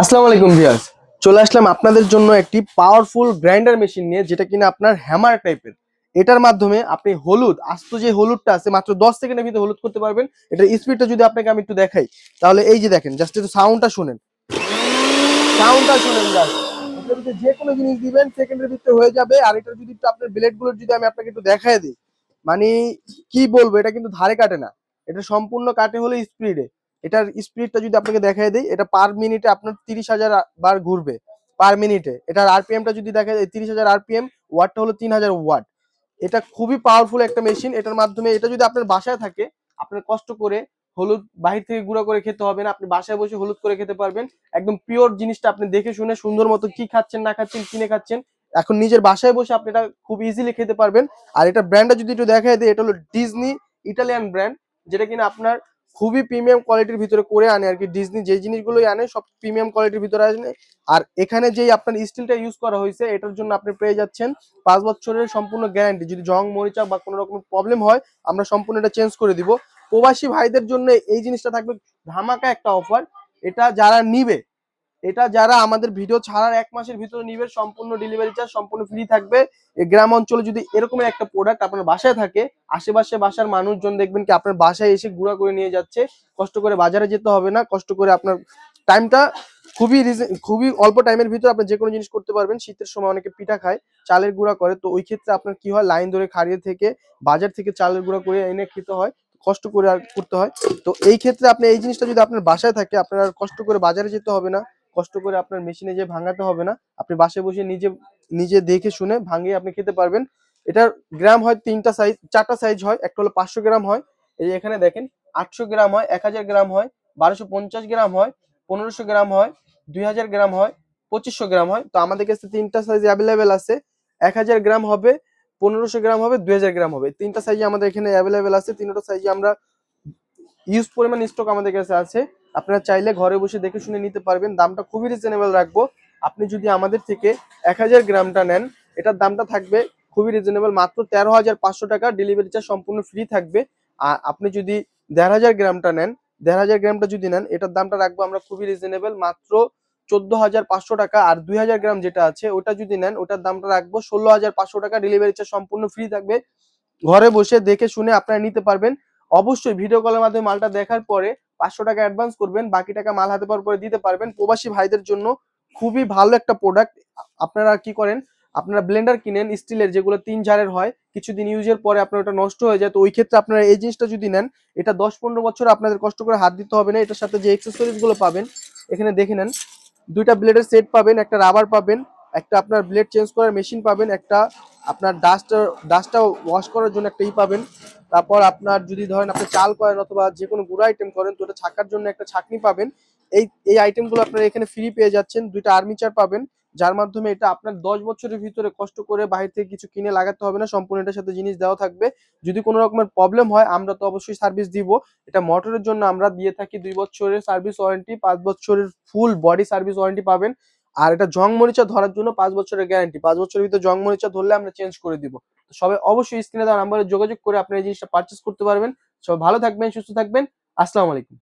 আসসালামু আলাইকুম ভিউয়ার্স। চলে আসলাম আপনাদের জন্য একটি পাওয়ারফুল গ্রাইন্ডার মেশিন নিয়ে, যেটা কিনা আপনার হ্যামার টাইপের এটার মাধ্যমে আপনি হলুদ আস্ত যে হলুদটা আছে, মাত্র দশ সেকেন্ডের ভিতরে হলুদ করতে পারবেন। এটার স্পিডটা যদি আপনাকে আমি একটু দেখাই, তাহলে এই যে দেখেন জাস্ট একটু সাউন্ডটা শুনেন। সাউন্ডটা শুনেন জাস্ট যে কোনো জিনিস দিবেন, সেকেন্ডের ভিতরে হয়ে যাবে। আর এটার যদি আপনার ব্লেডগুলোর যদি আমি আপনাকে একটু দেখাই দিই মানে কি বলব, এটা কিন্তু ধারে কাটে না। এটা সম্পূর্ণ কাটে হলো স্পিডে এটার স্পিডটা যদি আপনাকে দেখাই দিই, এটা পার মিনিটে আপনার তিরিশ হাজার বার ঘুরবে। পার মিনিটে এটার আরপিএমটা যদি দেখা যায় তিরিশ হাজার আরপিএম ওয়াটটা হলো তিন হাজার ওয়াট এটা খুবই পাওয়ারফুল একটা মেশিন এটার মাধ্যমে এটা যদি আপনার বাসায় থাকে, আপনার কষ্ট করে হলুদ বাহির থেকে গুঁড়া করে খেতে হবে না, আপনি বাসায় বসে হলুদ করে খেতে পারবেন। একদম পিওর জিনিসটা আপনি দেখে শুনে সুন্দর মতো কি খাচ্ছেন, না খাচ্ছেন, কিনে খাচ্ছেন, এখন নিজের বাসায় বসে আপনি এটা খুব ইজিলি খেতে পারবেন। আর এটা ব্র্যান্ডটা যদি একটু দেখায় দিই, এটা হলো ডিজনি ইটালিয়ান ব্র্যান্ড যেটা কিনা আপনার খুবই প্রিমিয়াম কোয়ালিটির ভিতরে করে আনে আর কি। ডিজনি যে জিনিসগুলোই আনে, সব প্রিমিয়াম কোয়ালিটির ভিতরে আসে। আর এখানে যেই আপনার স্টিলটা ইউজ করা হয়েছে, এটার জন্য আপনি পেয়ে যাচ্ছেন পাঁচ বছরের সম্পূর্ণ গ্যারান্টি যদি জং, মরিচা বা কোনো রকম প্রবলেম হয়, আমরা সম্পূর্ণ এটা চেঞ্জ করে দিব। প্রবাসী ভাইদের জন্য এই জিনিসটা থাকবে ধামাকা একটা অফার এটা যারা নিবে এটা যারা আমাদের ভিডিও ছাড়ার এক মাসের ভিতরে নিবে, সম্পূর্ণ ডেলিভারি চার্জ সম্পূর্ণ ফ্রি থাকবে। গ্রাম অঞ্চলে যদি এরকমের একটা প্রোডাক্ট আপনার বাসায় থাকে, আশেপাশে বাসার মানুষজন দেখবেন কি আপনার বাসায় এসে গুঁড়া করে নিয়ে যাচ্ছে। কষ্ট করে বাজারে যেতে হবে না, কষ্ট করে আপনার টাইমটা খুবই খুবই অল্প টাইমের ভিতরে আপনি যে কোনো জিনিস করতে পারবেন। শীতের সময় অনেকে পিঠা খায়, চালের গুঁড়া করে। তো ওই ক্ষেত্রে আপনার কি হয়? লাইন ধরে খাড়িয়ে থেকে, বাজার থেকে চালের গুঁড়া করে এনে খেতে হয়, কষ্ট করে আর করতে হয়। তো এই ক্ষেত্রে আপনি এই জিনিসটা যদি আপনার বাসায় থাকে, আপনার আর কষ্ট করে বাজারে যেতে হবে না। কষ্ট করে আপনার মেশিনে যে ভাঙাতে হবে না। আপনি বাসে বসে নিজে নিজে দেখে শুনে ভাঙিয়ে আপনি খেতে পারবেন। এটার গ্রাম হয় তিনটা সাইজ চারটা সাইজ হয়, একটা হলো পাঁচশো গ্রাম হয়। এই যে এখানে দেখেন, আটশো গ্রাম হয়, এক হাজার গ্রাম হয়, বারোশো পঞ্চাশ গ্রাম হয়, পনেরোশো গ্রাম হয়, দুই হাজার গ্রাম হয়, পঁচিশশো গ্রাম হয়। তো আমাদের কাছে তিনটা সাইজ অ্যাভেলেবেল আছে। এক হাজার গ্রাম হবে, পনেরোশো গ্রাম হবে, দুই হাজার গ্রাম হবে। তিনটা সাইজে আমাদের এখানে অ্যাভেলেবেল আছে। তিনটা সাইজে আমরা ইউজ পরিমাণ স্টক আমাদের কাছে আছে। আপনারা চাইলে ঘরে বসে দেখে শুনে নিতে পারবেন। দামটা খুবই রিজনেবল রাখব। আপনি যদি আমাদের থেকে এক হাজার গ্রামটা নেন, এটার দামটা থাকবে খুবই রিজনেবল মাত্র তেরো হাজার পাঁচশো টাকা ডেলিভারি চার্জ সম্পূর্ণ ফ্রি থাকবে। আর আপনি যদি দেড় হাজার গ্রামটা নেন, দেড় হাজার গ্রামটা যদি নেন, এটার দামটা রাখব আমরা খুবই রিজনেবল মাত্র চোদ্দ হাজার পাঁচশো টাকা আর দুই হাজার গ্রাম যেটা আছে, ওটা যদি নেন, ওটার দামটা রাখব ষোলো হাজার পাঁচশো টাকা। ডেলিভারি চার্জ সম্পূর্ণ ফ্রি থাকবে। ঘরে বসে দেখে শুনে আপনারা নিতে পারবেন। অবশ্যই ভিডিও কলের মাধ্যমে মালটা দেখার পরে পাঁচশো টাকা অ্যাডভান্স করবেন, বাকি টাকা মাল হাতে পাওয়ার পরে দিতে পারবেন। প্রবাসী ভাইদের জন্য খুবই ভালো একটা প্রোডাক্ট আপনারা কি করেন, আপনারা ব্লেন্ডার কিনেন স্টিলের যেগুলো তিন জারের হয়, কিছুদিন ইউজের পরে আপনার ওটা নষ্ট হয়ে যায়, তো ওই ক্ষেত্রে আপনারা এই জিনিসটা যদি নেন, এটা দশ পনেরো বছর আপনাদের কষ্ট করে হাত দিতে হবে না। এটার সাথে যে এক্সেসরিজগুলো পাবেন, এখানে দেখে নেন, দুইটা ব্লেডের সেট পাবেন, একটা রাবার পাবেন, একটা আপনার ব্লেড চেঞ্জ করার মেশিন পাবেন, একটা আপনার ডাস্টার ডাস্টটা ওয়াশ করার জন্য একটা ই পাবেন। তারপর আপনার যদি ধরেন আপনি চাল করেন অথবা যে কোনো গুঁড়ো আইটেম করেন, তো ওটা ছাকার জন্য একটা ছাকনি পাবেন। এই এই আইটেমগুলো আপনারা এখানে ফ্রি পেয়ে যাচ্ছেন, দুইটা আর্মিচার পাবেন, যার মাধ্যমে এটা আপনার দশ বছরের ভিতরে কষ্ট করে বাইরে থেকে কিছু কিনে লাগাতে হবে না, সম্পূর্ণ এটার সাথে জিনিস দেওয়া থাকবে। যদি কোনো রকমের প্রবলেম হয়, আমরা তো অবশ্যই সার্ভিস দিব। এটা মোটরের জন্য আমরা দিয়ে থাকি দুই বছরের সার্ভিস ওয়ারেন্টি পাঁচ বছরের ফুল বডি সার্ভিস ওয়ারেন্টি পাবেন। আর এটা জং মরিচা ধরার জন্য পাঁচ বছরের গ্যারান্টি পাঁচ বছরের ভিতরে জং মরিচা ধরলে আমরা চেঞ্জ করে দিব। সবাই অবশ্যই স্ক্রিনে দেওয়া নাম্বারে যোগাযোগ করে আপনারা এই জিনিসটা পারচেস করতে পারবেন। সবাই ভালো থাকবেন, সুস্থ থাকবেন। আসসালামু আলাইকুম।